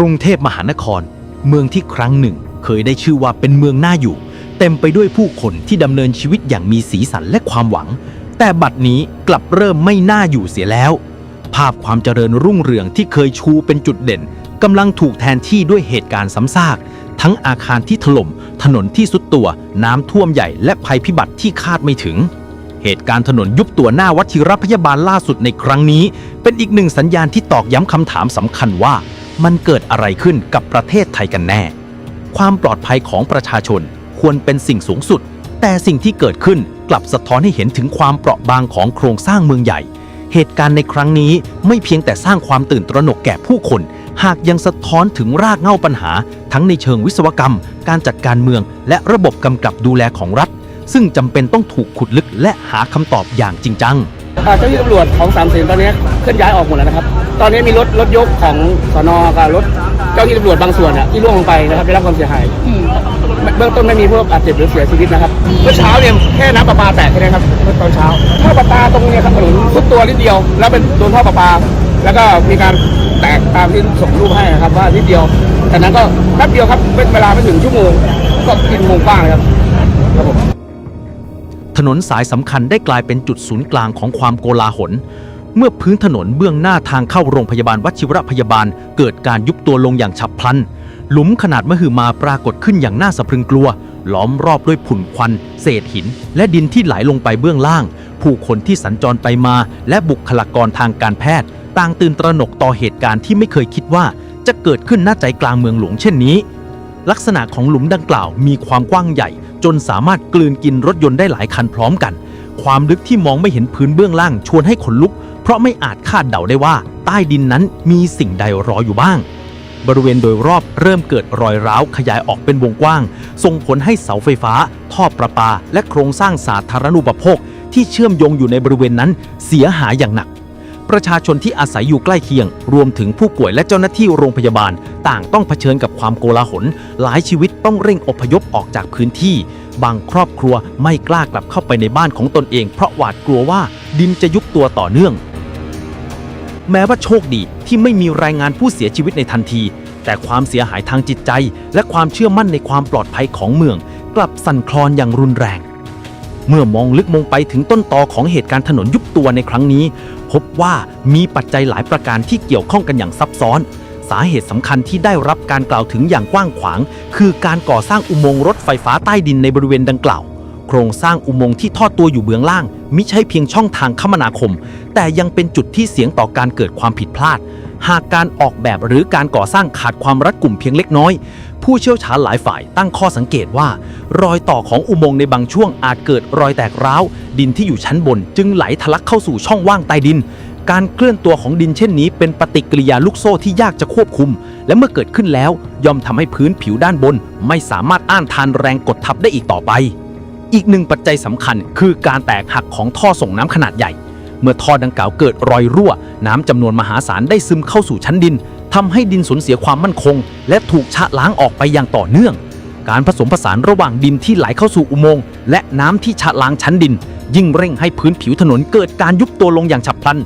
รุงเทพมหานคร เมืองที่ครั้งหนึ่ง เคยได้ชื่อว่าเป็นเมืองน่าอยู่ เต็มไปด้วยผู้คนที่ดำเนินชีวิตอย่างมีสีสันและความหวัง แต่บัดนี้กลับเริ่มไม่น่าอยู่เสียแล้ว ภาพความเจริญรุ่งเรืองที่เคยชูเป็นจุดเด่นกำลังถูกแทนที่ด้วยเหตุการณ์ซ้ำซาก ทั้งอาคารที่ถล่ม ถนนที่สุดตัว น้ำท่วมใหญ่ และภัยพิบัติที่คาดไม่ถึง เหตุการณ์ถนนยุบตัวหน้าวัชิรพยาบาลล่าสุดในครั้งนี้ เป็นอีกหนึ่งสัญญาณที่ตอกย้ำคำถามสำคัญว่า มันเกิดอะไรขึ้นกับประเทศไทยกันแน่ ความปลอดภัยของประชาชนควรเป็นสิ่งสูงสุด แต่สิ่งที่เกิดขึ้นกลับสะท้อนให้เห็นถึงความเปราะบางของโครงสร้างเมืองใหญ่ เหตุการณ์ในครั้งนี้ไม่เพียงแต่สร้างความตื่นตระหนกแก่ผู้คน หากยังสะท้อนถึงรากเหง้าปัญหา ทั้งในเชิงวิศวกรรม การจัดการเมือง และระบบกำกับดูแลของรัฐ ซึ่งจำเป็นต้องถูกขุดลึกและหาคำตอบอย่างจริงจังอาเจ้าหน้าที่ตำรวจของสามเสนตอนนี้เคลื่อนย้ายออกหมดแล้วนะครับ ตอนนี้มีรถรถยกของสนกับรถเจ้าหน้าที่ตำรวจบางส่วนอะที่ล่วงลงไปนะครับได้รับความเสียหายไม่เบื้องต้นไม่มีพวกบาดเจ็บหรือเสียชีวิตนะครับเมื่อเช้าเนี่ยแค่น้ำประปาแตกแค่นี้ครับเมื่อตอนเช้าท่อประปาตรงเนี้ครับถนนทุกตัวนิดเดียว แล้วเป็นโดนท่อประปา แล้วก็มีการแตกตามที่ส่งรูปให้นะครับว่านิดเดียวแต่นั้นก็แป๊บเดียวครับเป็นเวลาไม่ถึงชั่วโมง ก็กินวงกว้างเลยครับครับผมถนนสายสำคัญได้กลายเป็นจุดศูนย์กลางของความโกลาหล เมื่อพื้นถนนเบื้องหน้าทางเข้าโรงพยาบาลวชิรพยาบาล เกิดการยุบตัวลงอย่างฉับพลัน หลุมขนาดมหึมาปรากฏขึ้นอย่างน่าสะพรึงกลัว ล้อมรอบด้วยผุ่นควัน เศษหิน และดินที่ไหลลงไปเบื้องล่าง ผู้คนที่สัญจรไปมา และบุคลากรทางการแพทย์ ต่างตื่นตระหนกต่อเหตุการณ์ที่ไม่เคยคิดว่า จะเกิดขึ้นหน้าใจกลางเมืองหลวงเช่นนี้ ลักษณะของหลุมดังกล่าวมีความกว้างใหญ่ จนสามารถกลืนกินรถยนต์ได้หลายคันพร้อมกัน ความลึกที่มองไม่เห็นพื้นเบื้องล่างชวนให้ขนลุก ราะไม่อาจคาดเดาได้ว่า ใต้ดินนั้นมีสิ่งใดรออยู่บ้าง บริเวณโดยรอบเริ่มเกิดรอยร้าวขยายออกเป็นวงกว้าง ส่งผลให้เสาไฟฟ้า ท่อประปา และโครงสร้างสาธารณูปโภค ที่เชื่อมโยงอยู่ในบริเวณนั้นเสียหายอย่างหนักประชาชนที่อาศัยอยู่ใกล้เคียง รวมถึงผู้ป่วยและเจ้าหน้าที่โรงพยาบาล ต่างต้องเผชิญกับความโกลาหล หลายชีวิตต้องเร่งอพยพออกจากพื้นที่ บางครอบครัวไม่กล้ากลับเข้าไปในบ้านของตนเอง เพราะหวาดกลัวว่าดินจะยุบตัวต่อเนื่อง แม้ว่าโชคดีที่ไม่มีรายงานผู้เสียชีวิตในทันที แต่ความเสียหายทางจิตใจ และความเชื่อมั่นในความปลอดภัยของเมือง กลับสั่นคลอนอย่างรุนแรง เมื่อมองลึกมงไปถึงต้นตอของเหตุการณ์ถนนยุบตัวในครั้งนี้ พบว่ามีปัจจัยหลายประการที่เกี่ยวข้องกันอย่างซับซ้อน สาเหตุสำคัญที่ได้รับการกล่าวถึงอย่างกว้างขวาง คือการก่อสร้างอุโมงค์รถไฟฟ้าใต้ดินในบริเวณดังกล่าว โครงสร้างอุโมงค์ที่ทอดตัวอยู่เบื้องล่าง มิใช่เพียงช่องทางคมนาคม แต่ยังเป็นจุดที่เสี่ยงต่อการเกิดความผิดพลาด หากการออกแบบหรือการก่อสร้างขาดความรัดกุมเพียงเล็กน้อย ผู้เชี่ยวชาญหลายฝ่ายตั้งข้อสังเกตว่า รอยต่อของอุโมงค์ในบางช่วงอาจเกิดรอยแตกร้าว ดินที่อยู่ชั้นบน จึงไหลทะลักเข้าสู่ช่องว่างใต้ดินการเคลื่อนตัวของดินเช่นนี้เป็นปฏิกิริยาลูกโซ่ที่ยากจะควบคุม และเมื่อเกิดขึ้นแล้วย่อมทำให้พื้นผิวด้านบน ไม่สามารถอ้านทานแรงกดทับได้อีกต่อไป อีกหนึ่งปัจจัยสำคัญ คือการแตกหักของท่อส่งน้ำขนาดใหญ่ เมื่อท่อดังกล่าวเกิดรอยรั่ว น้ำจำนวนมหาศาลได้ซึมเข้าสู่ชั้นดินทำให้ดินสูญเสียความมั่นคง และถูกชะล้างออกไปอย่างต่อเนื่อง การผสมผสานระหว่างดินที่ไหลเข้าสู่อุโมงค์และน้ำที่ชะล้างชั้นดิน ยิ่งเร่งให้พื้นผิวถนนเกิดการยุบตัวลงอย่างฉับพลัน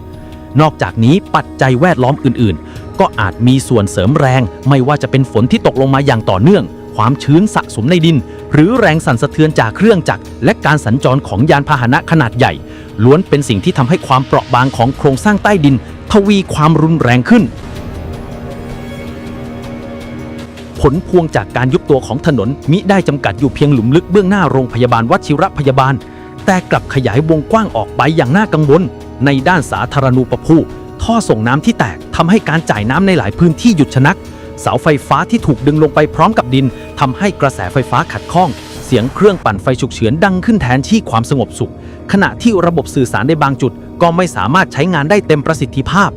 นอกจากนี้ปัจจัยแวดล้อมอื่น ๆ ก็อาจมีส่วนเสริมแรง ไม่ว่าจะเป็นฝนที่ตกลงมาอย่างต่อเนื่อง ความชื้นสะสมในดิน หรือแรงสั่นสะเทือนจากเครื่องจักรและการสัญจรของยานพาหนะขนาดใหญ่ ล้วนเป็นสิ่งที่ทำให้ความเปราะบางของโครงสร้างใต้ดิน ทวีความรุนแรงขึ้น ผลพวงจากการยุบตัวของถนนมิได้จำกัดอยู่เพียงหลุมลึกเบื้องหน้าโรงพยาบาลวชิรพยาบาล แต่กลับขยายวงกว้างออกไปอย่างน่ากังวล ในด้านสาธารณูปโภคท่อส่งน้ำที่แตกทำให้การจ่ายน้ำในหลายพื้นที่หยุดชะนัก เสาไฟฟ้าที่ถูกดึงลงไปพร้อมกับดินทำให้กระแสไฟฟ้าขัดข้อง เสียงเครื่องปั่นไฟฉุกเฉินดังขึ้นแทนที่ความสงบสุข ขณะที่ระบบสื่อสารในบางจุด ก็ไม่สามารถใช้งานได้เต็มประสิทธิภาพ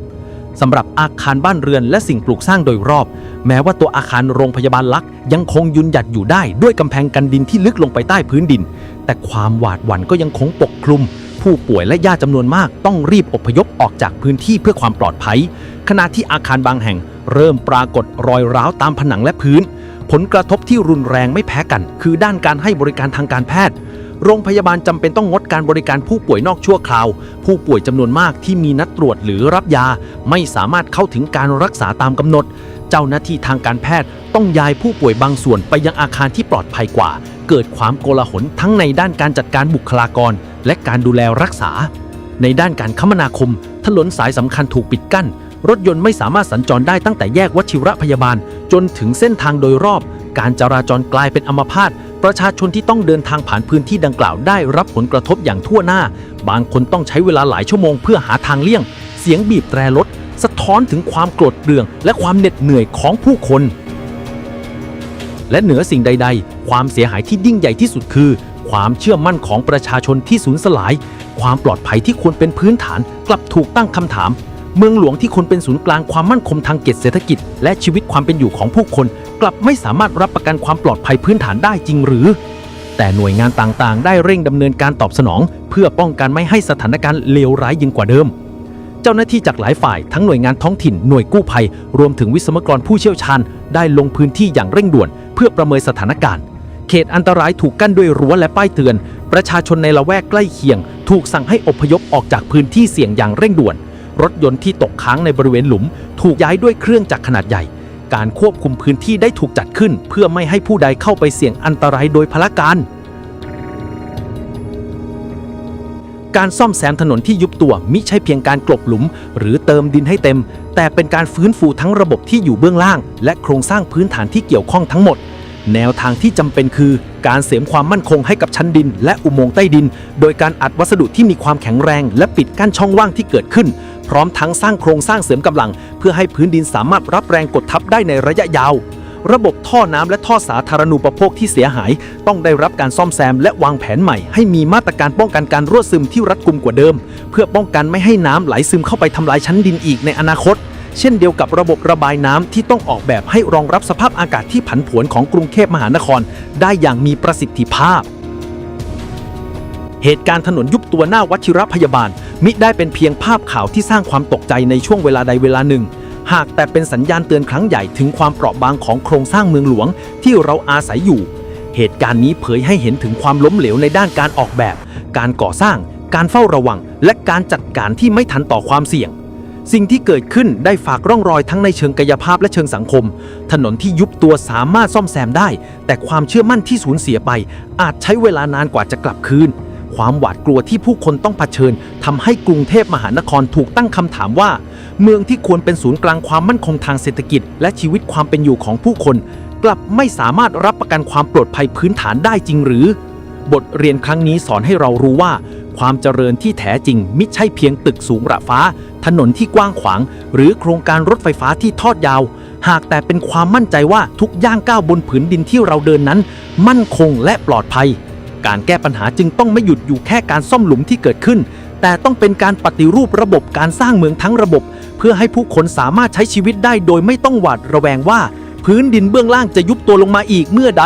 สำหรับอาคารบ้านเรือนและสิ่งปลูกสร้างโดยรอบ แม้ว่าตัวอาคารโรงพยาบาลลักยังคงยืนหยัดอยู่ได้ด้วยกำแพงกันดินที่ลึกลงไปใต้พื้นดิน แต่ความหวาดหวั่นก็ยังคงปกคลุม ผู้ป่วยและญาติจำนวนมากต้องรีบอพยพออกจากพื้นที่เพื่อความปลอดภัย ขณะที่อาคารบางแห่ง เริ่มปรากฏรอยร้าวตามผนังและพื้น ผลกระทบที่รุนแรงไม่แพ้กัน คือด้านการให้บริการทางการแพทย์ โรงพยาบาลจำเป็นต้องงดการบริการผู้ป่วยนอกชั่วคราว ผู้ป่วยจำนวนมากที่มีนัดตรวจหรือรับยา ไม่สามารถเข้าถึงการรักษาตามกำหนด เจ้าหน้าที่ทางการแพทย์ต้องย้ายผู้ป่วยบางส่วนไปยังอาคารที่ปลอดภัยกว่า เกิดความโกลาหลทั้งในด้านการจัดการบุคลากร และการดูแลรักษา ในด้านการคมนาคม ถนนสายสำคัญถูกปิดกั้น รถยนต์ไม่สามารถสัญจรได้ตั้งแต่แยกวชิระพยาบาล จนถึงเส้นทางโดยรอบ การจราจรกลายเป็นอัมพาตประชาชนที่ต้องเดินทางผ่านพื้นที่ดังกล่าวได้รับผลกระทบอย่างทั่วหน้า บางคนต้องใช้เวลาหลายชั่วโมงเพื่อหาทางเลี่ยง เสียงบีบแตรรถ สะท้อนถึงความโกรธเรือง และความเหน็ดเหนื่อยของผู้คนและเหนือสิ่งใด ๆ ความเสียหายที่ยิ่งใหญ่ที่สุดคือ ความเชื่อมั่นของประชาชนที่สูญสลาย ความปลอดภัยที่ควรเป็นพื้นฐานกลับถูกตั้งคำถาม เมืองหลวงที่ควรเป็นศูนย์กลางความมั่นคงทางเศรษฐกิจ และชีวิตความเป็นอยู่ของผู้คน กลับไม่สามารถรับประกันความปลอดภัยพื้นฐานได้จริงหรือ แต่หน่วยงานต่างๆ ได้เร่งดำเนินการตอบสนอง เพื่อป้องกันไม่ให้สถานการณ์เลวร้ายยิ่งกว่าเดิม เจ้าหน้าที่จากหลายฝ่ายทั้งหน่วยงานท้องถิ่นหน่วยกู้ภัย รวมถึงวิศวกรผู้เชี่ยวชาญ ได้ลงพื้นที่อย่างเร่งด่วน เพื่อประเมินสถานการณ์เขตอันตรายถูกกั้นด้วยรั้วและป้ายเตือน ประชาชนในละแวกใกล้เคียง ถูกสั่งให้อพยพออกจากพื้นที่เสี่ยงอย่างเร่งด่วน รถยนต์ที่ตกค้างในบริเวณหลุม ถูกย้ายด้วยเครื่องจักรขนาดใหญ่ การควบคุมพื้นที่ได้ถูกจัดขึ้น เพื่อไม่ให้ผู้ใดเข้าไปเสี่ยงอันตรายโดยพละการ การซ่อมแซมถนนที่ยุบตัวมิใช่เพียงการกลบหลุม หรือเติมดินให้เต็ม แต่เป็นการฟื้นฟูทั้งระบบที่อยู่เบื้องล่าง และโครงสร้างพื้นฐานที่เกี่ยวข้องทั้งหมด แนวทางที่จำเป็นคือ การเสริมความมั่นคงให้กับชั้นดิน และอุโมงค์ใต้ดิน โดยการอัดวัสดุที่มีความแข็งแรง และปิดกั้นช่องว่างที่เกิดขึ้น พร้อมทั้งสร้างโครงสร้างเสริมกำลัง เพื่อให้พื้นดินสามารถรับแรงกดทับได้ในระยะยาวระบบท่อน้ำและท่อสาธารณูปโภคที่เสียหาย ต้องได้รับการซ่อมแซมและวางแผนใหม่ ให้มีมาตรการป้องกันการรั่วซึมที่รัดกุมกว่าเดิม เพื่อป้องกันไม่ให้น้ำไหลซึมเข้าไปทำลายชั้นดินอีกในอนาคต เช่นเดียวกับระบบระบายน้ำที่ต้องออกแบบให้รองรับสภาพอากาศที่ผันผวนของกรุงเทพมหานคร ได้อย่างมีประสิทธิภาพ เหตุการณ์ถนนยุบตัวหน้าวัชิรพยาบาล มิได้เป็นเพียงภาพข่าวที่สร้างความตกใจในช่วงเวลาใดเวลาหนึ่ง หากแต่เป็นสัญญาณเตือนครั้งใหญ่ถึงความเปราะบางของโครงสร้างเมืองหลวง ที่เราอาศัยอยู่ เหตุการณ์นี้เผยให้เห็นถึงความล้มเหลวในด้านการออกแบบ การก่อสร้าง การเฝ้าระวัง และการจัดการที่ไม่ทันต่อความเสี่ยง สิ่งที่เกิดขึ้นได้ฝากร่องรอยทั้งในเชิงกายภาพและเชิงสังคม ถนนที่ยุบตัวสามารถซ่อมแซมได้ แต่ความเชื่อมั่นที่สูญเสียไป อาจใช้เวลานานกว่าจะกลับคืน ความหวาดกลัวที่ผู้คนต้องเผชิญทำให้กรุงเทพมหานครถูกตั้งคำถามว่า เมืองที่ควรเป็นศูนย์กลางความมั่นคงทางเศรษฐกิจ และชีวิตความเป็นอยู่ของผู้คน กลับไม่สามารถรับประกันความปลอดภัยพื้นฐานได้จริงหรือ บทเรียนครั้งนี้สอนให้เรารู้ว่า ความเจริญที่แท้จริงมิใช่เพียงตึกสูงระฟ้า ถนนที่กว้างขวาง หรือโครงการรถไฟฟ้าที่ทอดยาว หากแต่เป็นความมั่นใจว่าทุกย่างก้าวบนผืนดินที่เราเดินนั้น มั่นคงและปลอดภัย การแก้ปัญหาจึงต้องไม่หยุดอยู่แค่การซ่อมหลุมที่เกิดขึ้น แต่ต้องเป็นการปฏิรูประบบการสร้างเมืองทั้งระบบ เพื่อให้ผู้คนสามารถใช้ชีวิตได้โดยไม่ต้องหวาดระแวงว่า พื้นดินเบื้องล่างจะยุบตัวลงมาอีกเมื่อใด